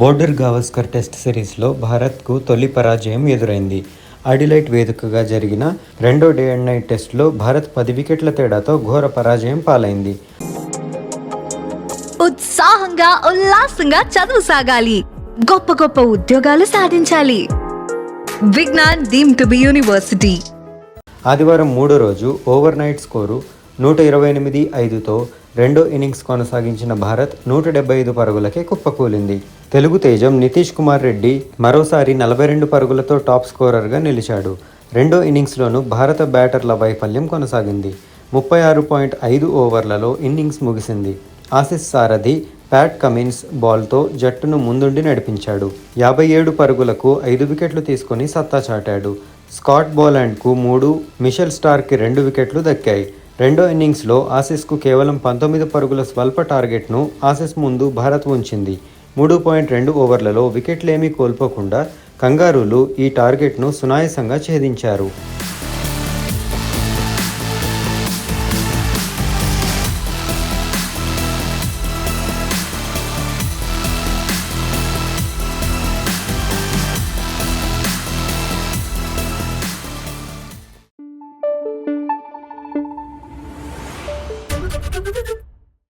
Border Gavaskar test సిరీస్లో భారత్కు తొలి పరాజయం ఎదురైంది. అడిలైట్ వేదికగా జరిగిన రెండో డే అండ్ నైట్ టెస్ట్లో భారత్ పది వికెట్ల తేడాతో ఘోర పరాజయం పాలైంది. ఉత్సాహంగా ఉల్లాసంగా చదువు సాగాలి. గొప్ప గొప్ప ఉద్యోగాలు సాధించాలి. Vignan deem to be university. ఆదివారం మూడో రోజు ఓవర్ నైట్ స్కోరు నూట ఇరవై ఎనిమిది ఐదుతో రెండో ఇన్నింగ్స్ కొనసాగించిన భారత్ నూట డెబ్బై ఐదు పరుగులకే కుప్పకూలింది. తెలుగు తేజం నితీష్ కుమార్ రెడ్డి మరోసారి నలభై రెండు పరుగులతో టాప్ స్కోరర్గా నిలిచాడు. రెండో ఇన్నింగ్స్లోనూ భారత బ్యాటర్ల వైఫల్యం కొనసాగింది. ముప్పై ఆరు పాయింట్ ఐదు ఓవర్లలో ఇన్నింగ్స్ ముగిసింది. ఆసిస్ సారథి ప్యాట్ కమిన్స్ బాల్తో జట్టును ముందుండి నడిపించాడు. యాభై ఏడు పరుగులకు ఐదు వికెట్లు తీసుకొని సత్తా చాటాడు. స్కాట్ బోలాండ్కు మూడు మిషెల్ స్టార్కి రెండు వికెట్లు దక్కాయి. రెండో ఇన్నింగ్స్లో ఆసిస్కు కేవలం పంతొమ్మిది పరుగుల స్వల్ప టార్గెట్ను ఆసిస్ ముందు భారత్ ఉంచింది. మూడు పాయింట్ రెండు ఓవర్లలో వికెట్లేమీ కోల్పోకుండా కంగారూలు ఈ టార్గెట్ను సునాయసంగా ఛేదించారు.